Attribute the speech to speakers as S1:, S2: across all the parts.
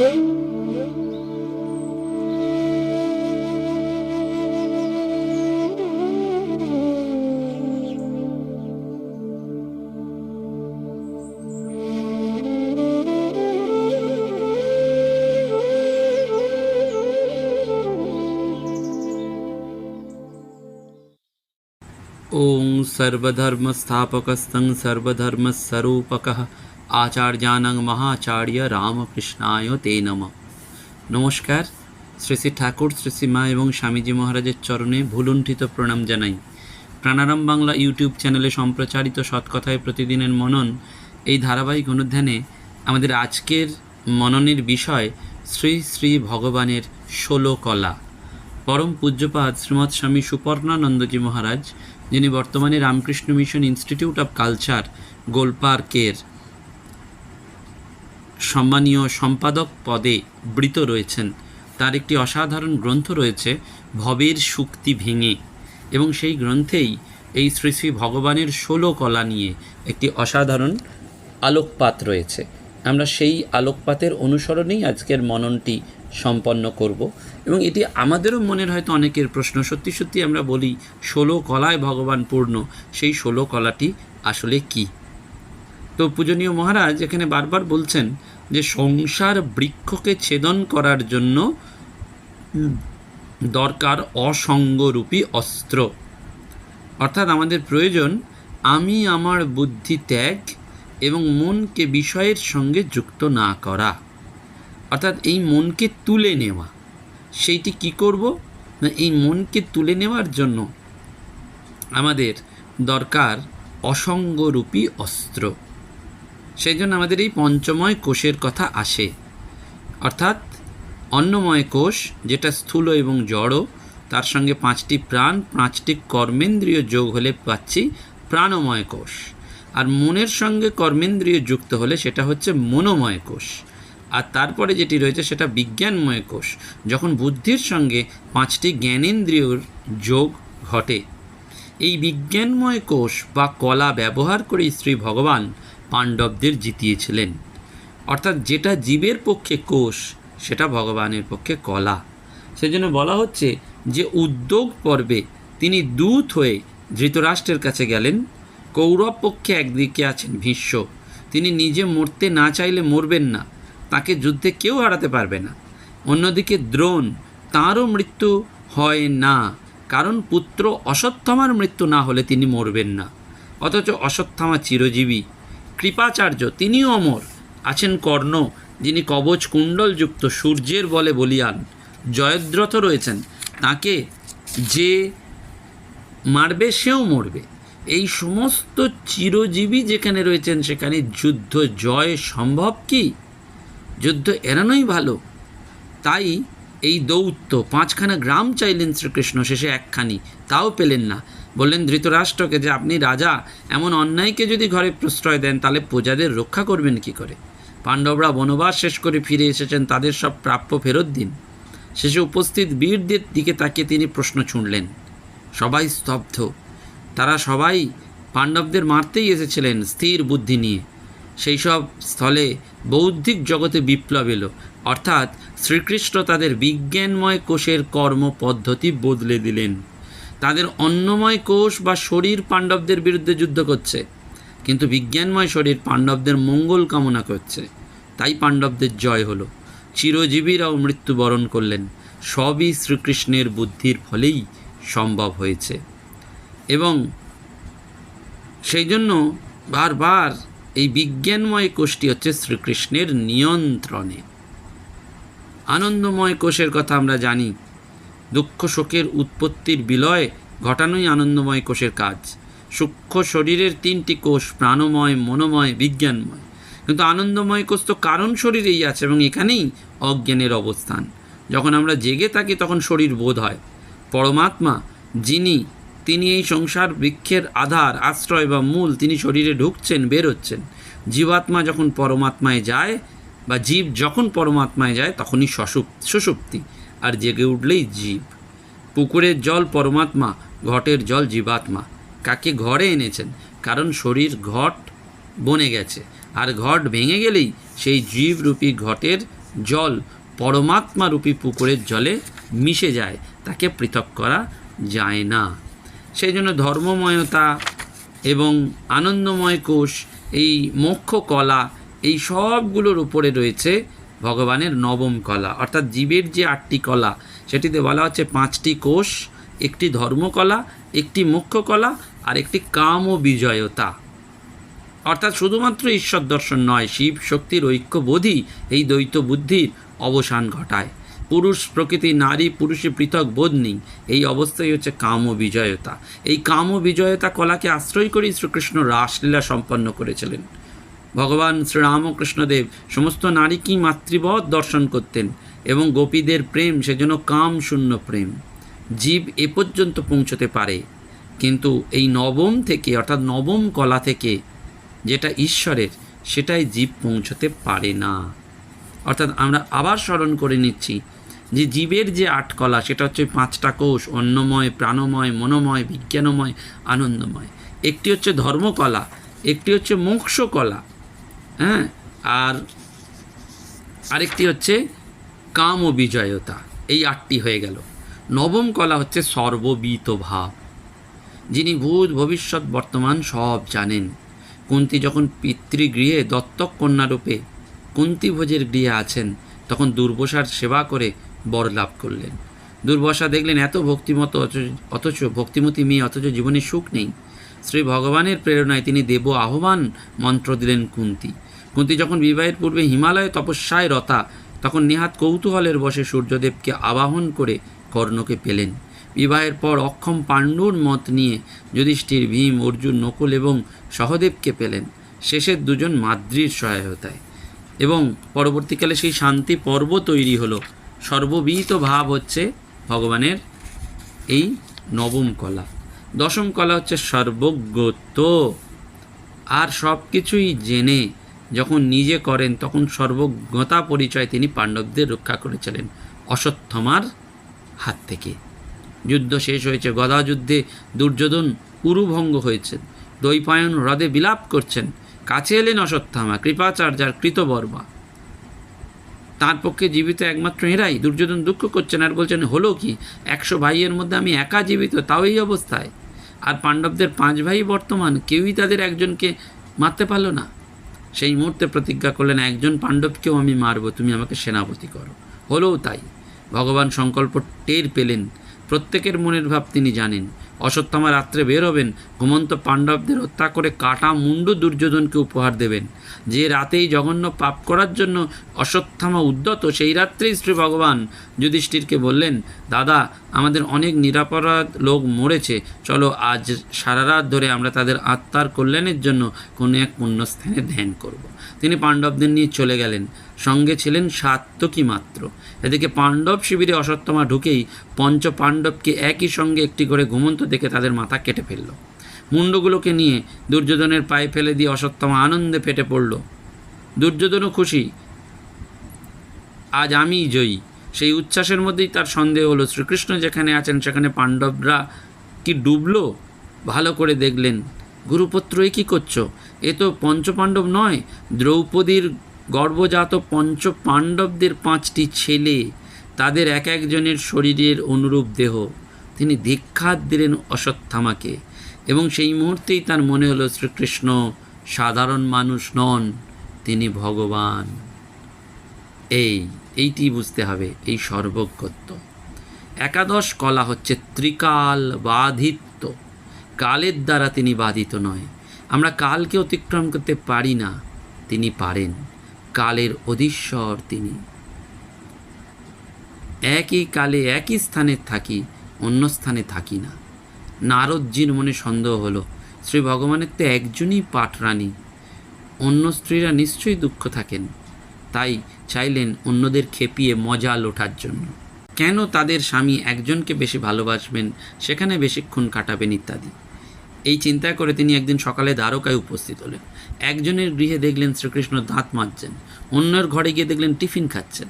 S1: ॐ सर्वधर्मस्थापकस्तं सर्वधर्मस्वरूपकः আচার্যানং মহাচার্য রামকৃষ্ণায় তে নম নমস্কার শ্রী শ্রী ঠাকুর শ্রী শ্রী মা এবং স্বামীজি মহারাজের চরণে ভুলুণ্ঠিত প্রণাম জানাই। প্রাণারাম বাংলা ইউটিউব চ্যানেলে সম্প্রচারিত সৎকথায় প্রতিদিনের মনন, এই ধারাবাহিক অনুধ্যানে আমাদের আজকের মননের বিষয় শ্রী শ্রী ভগবানের ষোলো কলা। পরম পূজ্যপাদ শ্রীমৎ স্বামী সুপর্ণানন্দজি মহারাজ, যিনি বর্তমানে Ramakrishna mission institute of culture, গোলপার্কের সম্মানীয় সম্পাদক পদে বৃত রয়েছেন। তার একটি অসাধারণ গ্রন্থ রয়েছে, ভবের শুক্তি ভেঙে। এবং সেই গ্রন্থেই এই শ্রী শ্রী ভগবানের ষোলো কলা নিয়ে একটি অসাধারণ আলোকপাত রয়েছে। আমরা সেই আলোকপাতের অনুসরণেই আজকের মননটি সম্পন্ন করব। এবং এটি আমাদেরও মনের হয়তো অনেকের প্রশ্ন, সত্যি সত্যি আমরা বলি, ষোলো কলায় ভগবান পূর্ণ, সেই ষোলো কলাটি আসলে কী? তো পূজনীয় মহারাজ এখানে বারবার বলছেন যে সংসার বৃক্ষকে ছেদন করার জন্য দরকার অসঙ্গরূপী অস্ত্র। অর্থাৎ আমাদের প্রয়োজন, আমি আমার বুদ্ধি ত্যাগ এবং মনকে বিষয়ের সঙ্গে যুক্ত না করা। অর্থাৎ এই মনকে তুলে নেওয়া। সেইটি কি করব? না, এই মনকে তুলে নেওয়ার জন্য আমাদের দরকার অসঙ্গরূপী অস্ত্র। সেই জন্য আমাদের এই পঞ্চময় কোষের কথা আসে। অর্থাৎ অন্নময় কোষ, যেটা স্থূল এবং জড়, তার সঙ্গে পাঁচটি প্রাণ, পাঁচটি কর্মেন্দ্রিয় যোগ হলে পাচ্ছি প্রাণময় কোষ। আর মনের সঙ্গে কর্মেন্দ্রীয় যুক্ত হলে সেটা হচ্ছে মনোময় কোষ। আর তারপরে যেটি রয়েছে সেটা বিজ্ঞানময় কোষ, যখন বুদ্ধির সঙ্গে পাঁচটি জ্ঞানেন্দ্রিয়র যোগ ঘটে। এই বিজ্ঞানময় কোষ বা কলা ব্যবহার করে শ্রী ভগবান পাণ্ডবদের জিতিয়েছিলেন। অর্থাৎ যেটা জীবের পক্ষে কোষ, সেটা ভগবানের পক্ষে কলা। সেজন্য বলা হচ্ছে যে উদ্যোগ পর্বে তিনি দূত হয়ে ধৃতরাষ্ট্রের কাছে গেলেন। কৌরব পক্ষে একদিকে আছেন ভীষ্ম। তিনি নিজে মরতে না চাইলে মরবেন না, তাকে যুদ্ধে কেউ হারাতে পারবে না। অন্যদিকে দ্রোণ, তাঁরও মৃত্যু হয় না, কারণ পুত্র অশ্বত্থামার মৃত্যু না হলে তিনি মরবেন না। অথচ অশ্বত্থামা চিরজীবী কৃপাচার্য, তিনিও অমর। আছেন কর্ণ, যিনি কবচ কুণ্ডলযুক্ত সূর্যের বলে বলিয়ান। জয়দ্রথ রয়েছেন। তাকে যে মারবে, সেও মরবে। এই সমস্ত চিরজীবী যেখানে রয়েছেন, সেখানে যুদ্ধ জয় সম্ভব কি? যুদ্ধ এড়ানোই ভালো। তাই এই দৌত্য পাঁচখানা গ্রাম চাইলেন শ্রীকৃষ্ণ, শেষে একখানি। তাও পেলেন না। বললেন, ধৃতরাষ্ট্রকে যে আপনি রাজা, এমন অন্যায়কে যদি ঘরে প্রশ্রয় দেন, তাহলে প্রজাদের রক্ষা করবেন কি করে? পাণ্ডবরা বনবাস শেষ করে ফিরে এসেছেন, তাদের সব প্রাপ্য ফেরত দিন। শেষে উপস্থিত বীরদের দিকে তাকিয়ে তিনি প্রশ্ন ছুঁড়লেন। সবাই স্তব্ধ। তারা সবাই পাণ্ডবদের মারতেই এসেছিলেন স্থির বুদ্ধি নিয়ে। সেই সব স্থলে বৌদ্ধিক জগতে বিপ্লব এলো। অর্থাৎ শ্রীকৃষ্ণ তাদের বিজ্ঞানময় কোষের কর্ম পদ্ধতি বদলে দিলেন। তাদের অন্নময় কোষ বা শরীর পাণ্ডবদের বিরুদ্ধে যুদ্ধ করছে। কিন্তু বিজ্ঞানময় শরীর পাণ্ডবদের মঙ্গল কামনা করছে। তাই পাণ্ডবদের জয় হলো। চিরজীবীরাও মৃত্যুবরণ করলেন। সবই শ্রীকৃষ্ণের বুদ্ধির ফলেই সম্ভব হয়েছে। এবং সেই জন্য বারবার এই বিজ্ঞানময় কোষটি হচ্ছে শ্রীকৃষ্ণের নিয়ন্ত্রণে। আনন্দময় কোষের কথা আমরা জানি। দুঃখ শোকের উৎপত্তির বিলয় ঘটানোই আনন্দময় কোষের কাজ। সূক্ষ্ম শরীরের তিনটি কোষ প্রাণময়, মনোময়, বিজ্ঞানময়। কিন্তু আনন্দময় কোষ তো কারণ শরীরেই আছে এবং এখানেই অজ্ঞানের অবস্থান। যখন আমরা জেগে থাকি তখন শরীর বোধ হয়। পরমাত্মা, যিনি, তিনি এই সংসার বৃক্ষের আধার, আশ্রয় বা মূল, তিনি শরীরে ঢুকছেন, বেরোচ্ছেন। জীবাত্মা যখন পরমাত্মায় যায় বা জীব যখন পরমাত্মায় যায়, তখনই সসুপ আর জেগে উঠলেই জীব। পুকুরের জল পরমাত্মা, ঘটের জল জীবাত্মা। কাকে ঘরে এনেছেন? কারণ শরীর ঘট বনে গেছে। আর ঘট ভেঙে গেলেই সেই জীবরূপী ঘটের জল পরমাত্মারূপী পুকুরের জলে মিশে যায়। তাকে পৃথক করা যায় না। সেই জন্য ধর্মময়তা এবং আনন্দময় কোষ, এই মোক্ষ কলা এই সবগুলোর উপরে রয়েছে ভগবানের নবম কলা, অর্থাৎ জীবের যে আটটি কলা, সেটিতে বলা হচ্ছে পাঁচটি কোষ, একটি ধর্মকলা, একটি মুখ্য কলা, আর একটি কাম ও বিজয়তা অর্থাৎ শুধুমাত্র ঈশ্বর দর্শন নয়, শিব শক্তির ঐক্যবোধই এই দ্বৈত বুদ্ধির অবসান ঘটায়। পুরুষ প্রকৃতি, নারী, পুরুষে পৃথক বোধ নেই, এই অবস্থাই হচ্ছে কাম ও বিজয়তা এই কাম ও বিজয়তা কলাকে আশ্রয় করেই শ্রীকৃষ্ণ রাসলীলা সম্পন্ন করেছিলেন। ভগবান শ্রীরামকৃষ্ণদেব সমস্ত নারীকেই মাতৃবধ দর্শন করতেন এবং গোপীদের প্রেম সেজন্য কাম শূন্য প্রেম। জীব এ পর্যন্ত পৌঁছতে পারে। কিন্তু এই নবম থেকে, অর্থাৎ নবম কলা থেকে যেটা ঈশ্বরের, সেটাই জীব পৌঁছতে পারে না। অর্থাৎ আমরা আবার স্মরণ করে নিচ্ছি যে জীবের যে আট কলা, সেটা হচ্ছে পাঁচটা কোষ, অন্নময়, প্রাণময়, মনোময়, বিজ্ঞানময়, আনন্দময়। একটি হচ্ছে ধর্মকলা, একটি হচ্ছে মোক্ষ কলা হ্যাঁ? আর আরেকটি হচ্ছে কাম ও বিজয়তা এই আটটি হয়ে গেল। নবম কলা হচ্ছে সর্ববিত ভাব যিনি ভূত, ভবিষ্যৎ, বর্তমান সব জানেন। কুন্তি যখন পিতৃগৃহে দত্তক কন্যারূপে কুন্তিভোজের গৃহে আছেন, তখন দুর্বসার সেবা করে বর লাভ করলেন। দুর্বসা দেখলেন এত ভক্তিমত অথচ- ভক্তিমতী মেয়ে অথচ জীবনে সুখ নেই। শ্রী ভগবানের প্রেরণায় তিনি দেব আহ্বান মন্ত্র দিলেন কুন্তি। কুন্তি যখন বিবাহের পূর্বে হিমালয়ে তপস্যায় রতা, তখন নেহাত কৌতূহলের বসে সূর্যদেবকে আবাহন করে কর্ণকে পেলেন। বিবাহের পর অক্ষম পাণ্ডুর মত নিয়ে যুধিষ্ঠির ভীম, অর্জুন, নকুল এবং সহদেবকে পেলেন। শেষের দুজন মাদ্রির সহায়তায়। এবং পরবর্তীকালে সেই শান্তি পর্ব তৈরি হলো। সর্ববিহিত ভাব হচ্ছে ভগবানের এই নবম কলা। দশম কলা হচ্ছে সর্বজ্ঞত্ব। আর সব কিছুই জেনে যখন নিজে করেন, তখন সর্বজ্ঞতা পরিচয় তিনি পাণ্ডবদের রক্ষা করেছিলেন অশ্বত্থমার হাত থেকে। যুদ্ধ শেষ হয়েছে গদা যুদ্ধে দুর্যোধন উরুভঙ্গ হয়েছে দৈপায়ন হ্রদে বিলাপ করছেন, কাছে এলেন অশ্বত্থামা কৃপাচার্যার কৃতবর্মা। তার পক্ষে জীবিত একমাত্র এরাই, দুর্যোধন দুঃখ করছেন আর বলছেন, হলো কি? একশো ভাইয়ের মধ্যে আমি একা জীবিত, তাও এই অবস্থায়? আর পাণ্ডবদের পাঁচ ভাই বর্তমান, কেউই তাদের একজনকে মারতে পারল না। সেই মুহূর্তে প্রতিজ্ঞা করলেন, একজন পাণ্ডবকেও আমি মারব, তুমি আমাকে সেনাপতি করো। হলেও তাই, ভগবান সংকল্প টের পেলেন। প্রত্যেকের মনের ভাব তিনি জানেন। অশ্বত্থামা রাত্রে বের হবেন। ঘুমন্ত পাণ্ডবদের হত্যা করে কাটা মুন্ডু দুর্যোধনকে উপহার দেবেন। যে রাতেই জঘন্য পাপ করার জন্য অশ্বত্থামা উদ্যত, সেই রাত্রেই শ্রী ভগবান যুধিষ্ঠিরকে বললেন, দাদা, আমাদের অনেক নিরাপরাধ লোক মরেছে। চলো আজ সারা রাত ধরে আমরা তাদের আত্মার কল্যাণের জন্য কোনো এক পুণ্যস্থানে ধ্যান করব। তিনি পাণ্ডবদের নিয়ে চলে গেলেন। সঙ্গে ছিলেন সাত্তকী মাত্র। এদিকে পাণ্ডব শিবিরে অশ্বত্থমা ঢুকেই পঞ্চ পাণ্ডবকে একই সঙ্গে একটি করে ঘুমন্ত দেখে তাদের মাথা কেটে ফেলল। মুন্ডগুলোকে নিয়ে দুর্যোধনের পায়ে ফেলে দিয়ে অশ্বত্থমা আনন্দে ফেটে পড়ল। দুর্যোধনও খুশি, আজ আমিই জয়ী। সেই উচ্ছ্বাসের মধ্যেই তার সন্দেহ হলো, শ্রীকৃষ্ণ যেখানে আছেন, সেখানে পাণ্ডবরা কি ডুবলো? ভালো করে দেখলেন। গুরুপুত্র, এ কী করছ? এ তো পঞ্চপাণ্ডব নয়, দ্রৌপদীর গর্ভজাত পঞ্চ পাণ্ডবদের পাঁচটি ছেলে, তাদের এক একজনের শরীরের অনুরূপ দেহ। তিনি দীক্ষাত দিলেন অশ্বত্থামাকে এবং সেই মুহূর্তেই তার মনে হলো শ্রীকৃষ্ণ সাধারণ মানুষ নন, তিনি ভগবান। এই, এইটি বুঝতে হবে, এই সর্বজ্ঞত্ব। একাদশ কলা হচ্ছে ত্রিকাল বাধিত্ব। কালের দ্বারা তিনি বাধিত নয়। আমরা কালকে অতিক্রম করতে পারি না, তিনি পারেন। কালের অধীশ্বর তিনি। একই কালে একই স্থানে থাকি, অন্য স্থানে থাকি না। নারদজির মনে সন্দেহ হলো, শ্রী ভগবানের তো একজনই পাটরানী অন্য স্ত্রীরা নিশ্চয়ই দুঃখ থাকেন, তাই চাইলেন অন্যদের খেপিয়ে মজা লোটার জন্য। কেন তাদের স্বামী একজনকে বেশি ভালোবাসবেন, সেখানে বেশিক্ষণ কাটাবেন ইত্যাদি। এই চিন্তা করে তিনি একদিন সকালে দ্বারকায় উপস্থিত হলেন। একজনের গৃহে দেখলেন শ্রীকৃষ্ণ দাঁত মাজছেন, অন্যের ঘরে গিয়ে দেখলেন টিফিন খাচ্ছেন।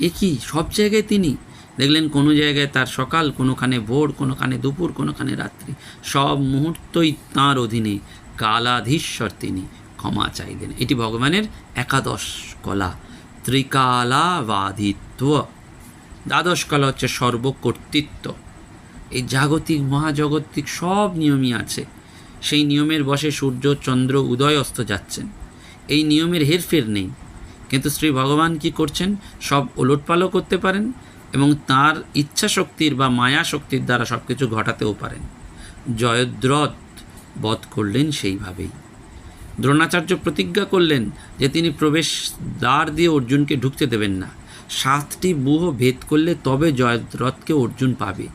S1: এ কি, সব জায়গায় তিনি? দেখলেন কোনো জায়গায় তার সকাল, কোনোখানে ভোর, কোনোখানে দুপুর, কোনোখানে রাত্রি। সব মুহূর্তই তাঁর অধীনে। কালাধীশ্বর তিনি, ক্ষমা চাইলেন। এটি ভগবানের একাদশ কলা ত্রিকালাবাধিত্ব দ্বাদশ কলা হচ্ছে সর্বকর্তৃত্ব। এই জাগতিক, মহাজগতিক সব নিয়মই আছে। সেই নিয়মের বসে সূর্য, চন্দ্র, উদয় অস্ত যাচ্ছেন। এই নিয়মের হেরফের নেই। কিন্তু শ্রী ভগবান কি করছেন? সব ওলটপালও করতে পারেন এবং তার ইচ্ছা শক্তির বা মায়া শক্তির দ্বারা সব কিছু ঘটাতেও পারেন। জয়দ্রথ বধ করলেন সেইভাবেই। দ্রোণাচার্য প্রতিজ্ঞা করলেন যে তিনি প্রবেশ দ্বার দিয়ে অর্জুনকে ঢুকতে দেবেন না। সাতটি বুহ ভেদ করলে তবে জয়দ্রথকে অর্জুন পাবে।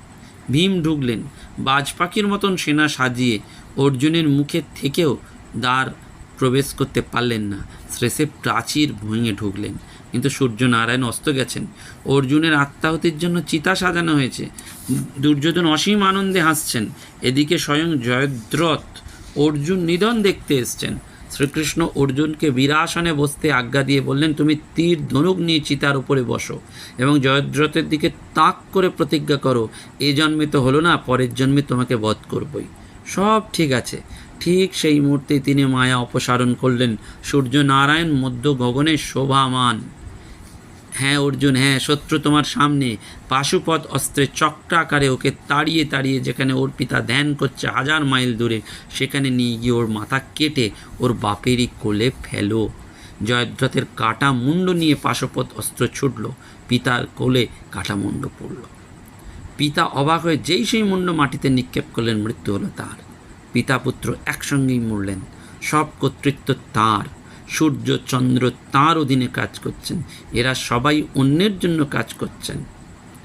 S1: ভীম ঢুকলেন। বাজ পাখির মতন সেনা সাজিয়ে অর্জুনের মুখে থেকেও দ্বার প্রবেশ করতে পারলেন না। শেষে প্রাচীর ভেঙে ঢুকলেন। কিন্তু সূর্যনারায়ণ অস্ত গেছেন। অর্জুনের আত্মাহতির জন্য চিতা সাজানো হয়েছে। দুর্যোধন অসীম আনন্দে হাসছেন। এদিকে স্বয়ং জয়দ্রথ অর্জুন নিধন দেখতে এসছেন। শ্রীকৃষ্ণ অর্জুনকে বীরাসনে বসতে আজ্ঞা দিয়ে বললেন, তুমি তীর ধনুক নিয়ে চিতার উপরে বসো এবং জয়দ্রথের দিকে তাক করে প্রতিজ্ঞা করো। এ জন্মে তো হলো না, পরের জন্মে তোমাকে বধ করবই। সব ঠিক আছে। ঠিক সেই মুহূর্তে তিনি মায়া অপসারণ করলেন। সূর্য নারায়ণ মধ্য গগনে শোভামান। হ্যাঁ অর্জুন হ্যাঁ শত্রু তোমার সামনে। পাশুপথ অস্ত্রের চক্রাকারে ওকে তাড়িয়ে তাড়িয়ে যেখানে ওর পিতা ধ্যান করছে হাজার মাইল দূরে, সেখানে নিয়ে গিয়ে ওর মাথা কেটে ওর বাপেরই কোলে ফেলো। জয়দ্রথের কাটা মুন্ড নিয়ে পাশুপথ অস্ত্র ছুটল, পিতার কোলে কাটা মুন্ড পড়ল। পিতা অবাক হয়ে যেই সেই মুন্ড মাটিতে নিক্ষেপ করলেন, মৃত্যু হলো তার। পিতা পুত্র একসঙ্গেই মরলেন, সব কর্তৃত্ব তাঁর। সূর্য, চন্দ্র তাঁর অধীনে কাজ করছেন। এরা সবাই অন্যের জন্য কাজ করছেন।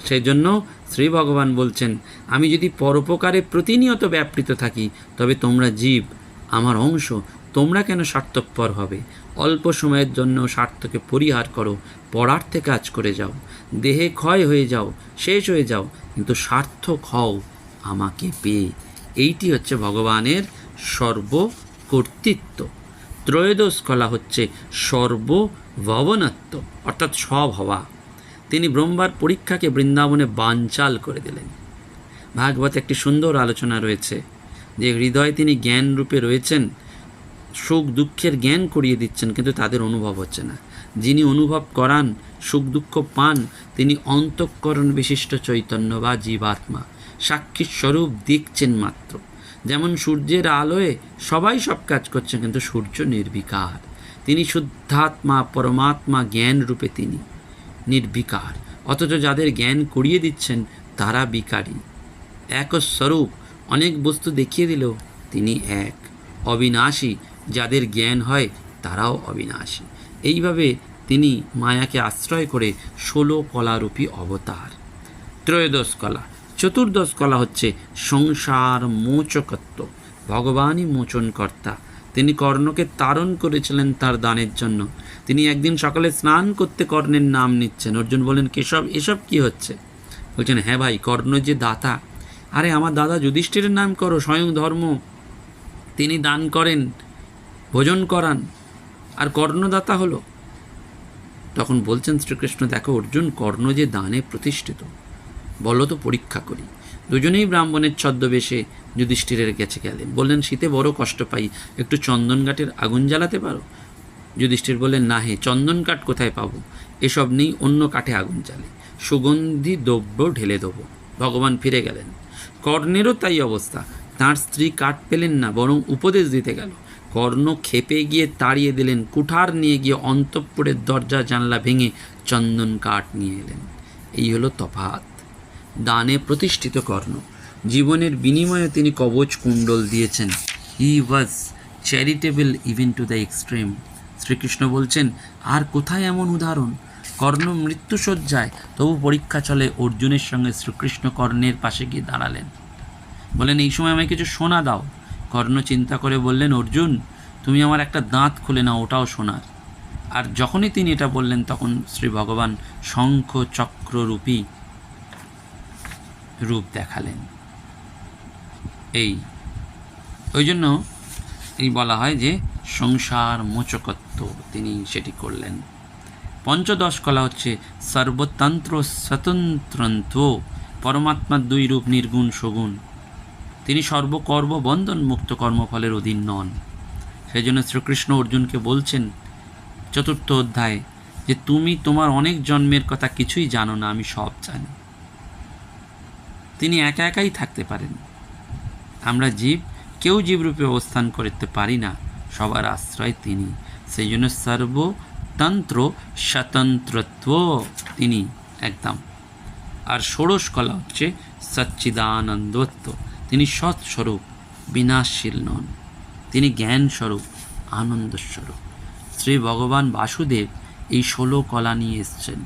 S1: সেই জন্য শ্রী ভগবান বলছেন, আমি যদি পরোপকারে প্রতিনিয়ত ব্যাপৃত থাকি, তবে তোমরা জীব, আমার অংশ, তোমরা কেন স্বার্থপর হবে? অল্প সময়ের জন্য স্বার্থকে পরিহার করো, পরার্থে কাজ করে যাও। দেহে ক্ষয় হয়ে যাও, শেষ হয়ে যাও, কিন্তু সার্থক হও আমাকে পেয়ে। এইটি হচ্ছে ভগবানের সর্বকর্তৃত্ব। ত্রয়োদশ কলা হচ্ছে সর্বভবনত্ব, অর্থাৎ সব হওয়া তিনি ব্রহ্মার পরীক্ষাকে বৃন্দাবনে বানচাল করে দিলেন। ভাগবত একটি সুন্দর আলোচনা রয়েছে, যে হৃদয়ে তিনি জ্ঞান রূপে রয়েছেন, সুখ দুঃখের জ্ঞান করিয়ে দিচ্ছেন, কিন্তু তাদের অনুভব হচ্ছে না। যিনি অনুভব করান, সুখ দুঃখ পান, তিনি অন্তঃকরণ বিশিষ্ট চৈতন্য বা জীবাত্মা, সাক্ষী স্বরূপ দেখছেন মাত্র। যেমন সূর্যের আলোয় সবাই সব কাজ করছে কিন্তু সূর্য নির্বিকার। তিনি শুদ্ধাত্মা, পরমাত্মা, জ্ঞান রূপে তিনি নির্বিকার। অথচ যাদের জ্ঞান করিয়ে দিচ্ছেন, তারা বিকারী। এক স্বরূপ অনেক বস্তু দেখিয়ে দিলেও তিনি এক। অবিনাশী, যাদের জ্ঞান হয়, তারাও অবিনাশী। এইভাবে তিনি মায়াকে আশ্রয় করে ষোলো কলারূপী অবতার। ত্রয়োদশ কলা চতুর্দশ কলা হচ্ছে সংসার মোচকত্ব। ভগবানই মোচনকর্তা। তিনি কর্ণকে তারণ করেছিলেন তার দানের জন্য। তিনি একদিন সকালে স্নান করতে কর্ণের নাম নিচ্ছেন। অর্জুন বলেন কেশব, এসব কি হচ্ছে? বলছেন হ্যাঁ ভাই, কর্ণ যে দাতা। আরে, আমার দাদা যুধিষ্ঠিরের নাম করো, স্বয়ং ধর্ম। তিনি দান করেন, ভোজন করান। আর কর্ণদাতা হলো? তখন বলছেন শ্রীকৃষ্ণ, দেখো অর্জুন, কর্ণ যে দানে প্রতিষ্ঠিত। বলো তো, পরীক্ষা করি। দুজনেই ব্রাহ্মণের ছদ্মবেশে যুধিষ্ঠিরের গেছে গেলেন। বললেন, শীতে বড় কষ্ট পাই, একটু চন্দন কাঠের আগুন জ্বালাতে পারো? যুধিষ্ঠির বললেন, না হে চন্দন কাঠ কোথায় পাবো? এসব নেই, অন্য কাঠে আগুন জ্বালে। সুগন্ধি দ্রব্য ঢেলে দেবো। ভগবান ফিরে গেলেন। কর্ণেরও তাই অবস্থা। তার স্ত্রী কাঠ পেলেন না, বরং উপদেশ দিতে গেল। কর্ণ খেপে গিয়ে তাড়িয়ে দিলেন, কুঠার নিয়ে গিয়ে অন্তঃপুরের দরজা জানলা ভেঙে চন্দন কাঠ নিয়ে এলেন। এই হলো তফাত দানে প্রতিষ্ঠিত কর্ণ। জীবনের বিনিময়ে তিনি কবচ কুণ্ডল দিয়েছেন। He was charitable even to the extreme Srikrishna বলছেন, আর কোথায় এমন উদাহরণ? কর্ণ মৃত্যুসজ্জায় তবু পরীক্ষা চলে অর্জুনের সঙ্গে শ্রীকৃষ্ণ কর্ণের পাশে গিয়ে দাঁড়ালেন। বলেন, এই সময় আমায় কিছু সোনা দাও। কর্ণ চিন্তা করে বললেন, অর্জুন, তুমি আমার একটা দাঁত খুলে নাও, ওটাও সোনার আর যখনই তিনি এটা বললেন, তখন শ্রী ভগবান শঙ্খ চক্ররূপী রূপ দেখালেন। এই, ওই জন্য এই বলা হয় যে সংসার মোচকত্ব তিনি সেটি করলেন। পঞ্চদশ কলা হচ্ছে সর্বতন্ত্র স্বতন্ত্রন্ত্ব পরমাত্মার দুই রূপ নির্গুণ সগুণ। তিনি সর্বকর্ম বন্ধন মুক্ত কর্মফলের অধীন নন। সেই জন্য শ্রীকৃষ্ণ অর্জুনকে বলছেন, চতুর্থ অধ্যায়ে, যে তুমি তোমার অনেক জন্মের কথা কিছুই জানো না, আমি সব জানি। তিনি একা একাই থাকতে পারেন। আমরা জীব, কেউ জীবরূপে অবস্থান করতে পারি না। সবার আশ্রয় তিনি। সেই জন্য সর্বতন্ত্র স্বতন্ত্রত্ব তিনি একদম। আর ষোড়শ কলা হচ্ছে সচ্চিদানন্দত্ব। তিনি সৎস্বরূপ, বিনাশশীল নন। তিনি জ্ঞান স্বরূপ আনন্দ স্বরূপ শ্রী ভগবান বাসুদেব এই ষোলো কলা নিয়ে এসছেন।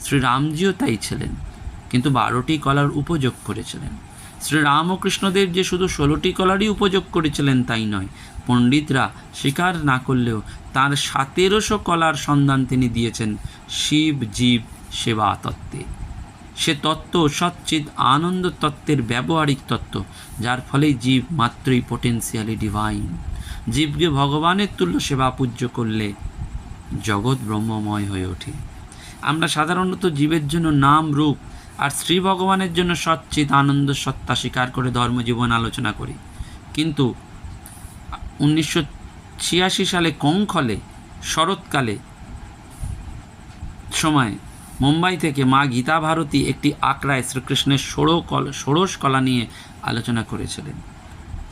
S1: শ্রী রামজিও তাই ছিলেন। কিন্তু বারোটি কলার উপযোগ করেছিলেন। শ্রী রামকৃষ্ণদেব যে শুধু ষোলোটি কলারই উপযোগ করেছিলেন তাই নয়, পণ্ডিতরা স্বীকার না করলেও তার সতেরোশো কলার সন্ধান তিনি দিয়েছেন শিব জীব সেবা তত্ত্বে। সে তত্ত্ব সচ্চিদ আনন্দ তত্ত্বের ব্যবহারিক তত্ত্ব, যার ফলে জীব মাত্রই পোটেন্সিয়ালি ডিভাইন জীবকে ভগবানের তুল্য সেবা পূজ্য করলে জগৎ ব্রহ্মময় হয়ে ওঠে। আমরা সাধারণত জীবের জন্য নাম রূপ আর শ্রী ভগবানের জন্য সচ্চিত আনন্দ সত্তা স্বীকার করে ধর্মজীবন আলোচনা করি। কিন্তু উনিশশো ছিয়াশি সালে কঙ্খলে, শরৎকালে সময় মুম্বাই থেকে মা গীতা ভারতী একটি আঁকড়ায় শ্রীকৃষ্ণের ষোড়ো কল, ষোড়শ কলা নিয়ে আলোচনা করেছিলেন।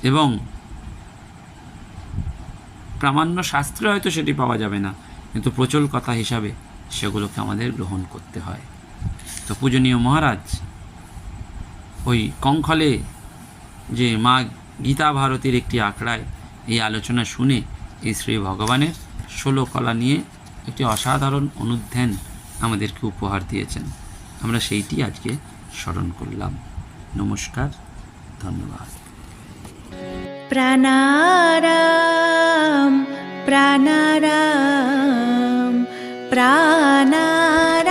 S1: এবং প্রামাণ্য শাস্ত্রে হয়তো সেটি পাওয়া যাবে না, কিন্তু প্রচল কথা হিসাবে সেগুলোকে আমাদের গ্রহণ করতে হয়। তো পূজনীয় মহারাজ, ওই কঙ্খলে যে মা গীতা ভারতীর একটি আঁকড়ায় এই আলোচনা শুনে এই শ্রী ভগবানের ষোলো কলা নিয়ে একটি অসাধারণ অনুধ্যান আমাদেরকে উপহার দিয়েছেন। আমরা সেইটি আজকে স্মরণ করলাম। নমস্কার, ধন্যবাদ।
S2: প্রাণারাম প্রাণারাম প্রাণার